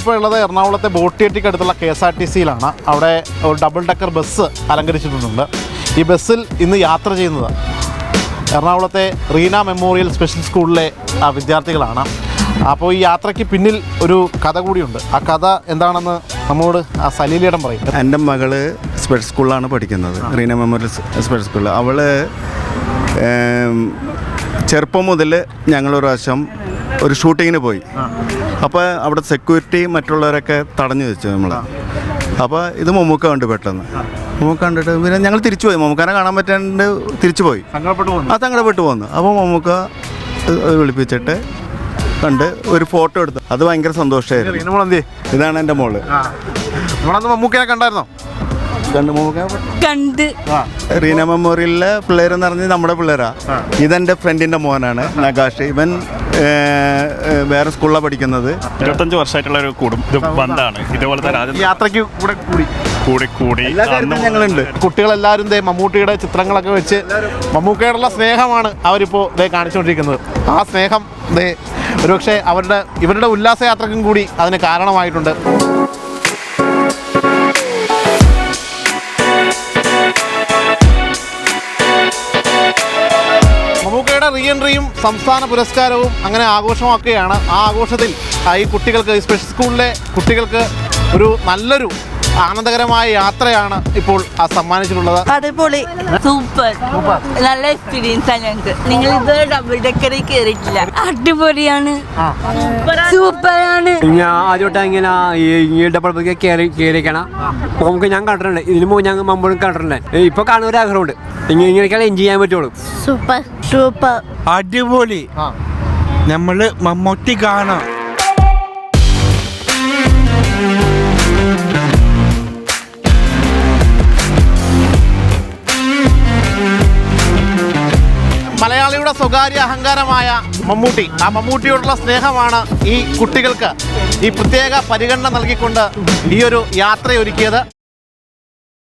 നമ്മളിപ്പോൾ ഉള്ളത് എറണാകുളത്തെ ബോട്ടിയെട്ടിക്ക് അടുത്തുള്ള കെ എസ് ആർ ടി സിയിലാണ്. അവിടെ ഒരു ഡബിൾ ഡക്കർ ബസ് അലങ്കരിച്ചിട്ടുണ്ട് ഈ ബസ്സിൽ ഇന്ന് യാത്ര ചെയ്യുന്നത് എറണാകുളത്തെ റീന മെമ്മോറിയൽ സ്പെഷ്യൽ സ്കൂളിലെ വിദ്യാർത്ഥികളാണ്. അപ്പോൾ ഈ യാത്രയ്ക്ക് പിന്നിൽ ഒരു കഥ കൂടിയുണ്ട്. ആ കഥ എന്താണെന്ന് നമ്മോട് ആ സലീലിയിടം പറയും. എന്റെ മകൾ സ്പെഷ്യൽ സ്കൂളിലാണ് പഠിക്കുന്നത്. റീന മെമ്മോറിയൽ സ്പെഷ്യൽ സ്കൂളിൽ അവൾ ചെറുപ്പം മുതൽ ഞങ്ങളൊരു പ്രാവശ്യം ഒരു ഷൂട്ടിങ്ങിന് പോയി. അപ്പോൾ അവിടെ സെക്യൂരിറ്റി മറ്റുള്ളവരൊക്കെ തടഞ്ഞു വെച്ചു നമ്മൾ അപ്പോൾ ഇത് മമ്മൂക്ക കണ്ടു പെട്ടെന്ന്. മമ്മൂക്ക കണ്ടിട്ട് പിന്നെ ഞങ്ങൾ തിരിച്ചു പോയി. മമ്മൂക്കാനെ കാണാൻ പറ്റാണ്ട് തിരിച്ചു പോയി. ആ സങ്കടപ്പെട്ടു പോന്നു. അപ്പോൾ മമ്മൂക്ക വിളിപ്പിച്ചിട്ട് കണ്ട് ഒരു ഫോട്ടോ എടുത്തു. അത് ഭയങ്കര സന്തോഷമായിരുന്നു. ഇതാണ് എന്റെ മോൾ. മമ്മൂക്കിനെ കണ്ടായിരുന്നോ? കണ്ട് മമ്മൂക്ക? കണ്ട്. ആ റീന മെമ്മോറിയലിലെ പിള്ളേരെന്ന് പറഞ്ഞാൽ നമ്മുടെ പിള്ളേരാ. ഇതെന്റെ ഫ്രണ്ടിന്റെ മോനാണ് നകാഷ് ഇവൻ വേറെ സ്കൂളിലാണ് പഠിക്കുന്നത്. ഇരുപത്തഞ്ച് വർഷമായിട്ടുള്ള ഒരു കൂടും ഇത് ബന്ധമാണ് ഇതുപോലത്തെ യാത്രയ്ക്ക് കൂടെ കൂടി. കൂടി കൂടി. ഞങ്ങളുണ്ട്. കുട്ടികളെല്ലാവരും ദേ മമ്മൂട്ടിയുടെ ചിത്രങ്ങളൊക്കെ വെച്ച് മമ്മൂക്കയോടുള്ള സ്നേഹമാണ് അവരിപ്പോൾ ദേ കാണിച്ചുകൊണ്ടിരിക്കുന്നത്. ആ സ്നേഹം ദേ ഒരുപക്ഷെ അവരുടെ ഇവരുടെ ഉല്ലാസയാത്രക്കും കൂടി അതിന് കാരണമായിട്ടുണ്ട്. മമ്മൂക്കയുടെ റീ എൻട്രിയും സംസ്ഥാന പുരസ്കാരവും അങ്ങനെ ആഘോഷമാക്കുകയാണ്. ആ ആഘോഷത്തിൽ ഈ കുട്ടികൾക്ക് ഈ സ്പെഷ്യൽ സ്കൂളിലെ കുട്ടികൾക്ക് ഒരു നല്ലൊരു ആനന്ദകരമായ യാത്രയാണ് ഇപ്പോൾ ആ സമ്മാനിച്ചിട്ടുള്ളത്. അതേപോലെ സൂപ്പർ നല്ല എക്സ്പീരിയൻസ് ആണ് ഞങ്ങൾക്ക് നിങ്ങൾ ഇത് ഡബിൾ ഡെക്കറി കയറിയിട്ടില്ല അടിപൊളിയാണ്. സൂപ്പറാണ് ഞാൻ ആദ്യമായിട്ട് ഇങ്ങനെ ഈ ഈ ഡബിൾ ബൈക്ക് കയറി കയറിക്കണം അപ്പോൾ നമുക്ക് ഞാൻ കണ്ടിട്ടുണ്ട്. ഇതിന് മുമ്പ് ഞങ്ങൾ മമ്പോഴും കണ്ടിട്ടുണ്ട്. ഇപ്പൊ കാണുന്ന ഒരു ആഗ്രഹമുണ്ട്. ഇങ്ങനെ ഇങ്ങനെയൊക്കെ എൻജോയ് ചെയ്യാൻ പറ്റുള്ളൂ. Super super. അടിപൊളി. നമ്മൾ മമ്മൂട്ടി കാണാം. മലയാളിയുടെ സ്വകാര്യ അഹങ്കാരമായ മമ്മൂട്ടി. ആ മമ്മൂട്ടിയോടുള്ള സ്നേഹമാണ് ഈ കുട്ടികൾക്ക് ഈ പ്രത്യേക പരിഗണന നൽകിക്കൊണ്ട് ഈ ഒരു യാത്രയൊരുക്കിയത്.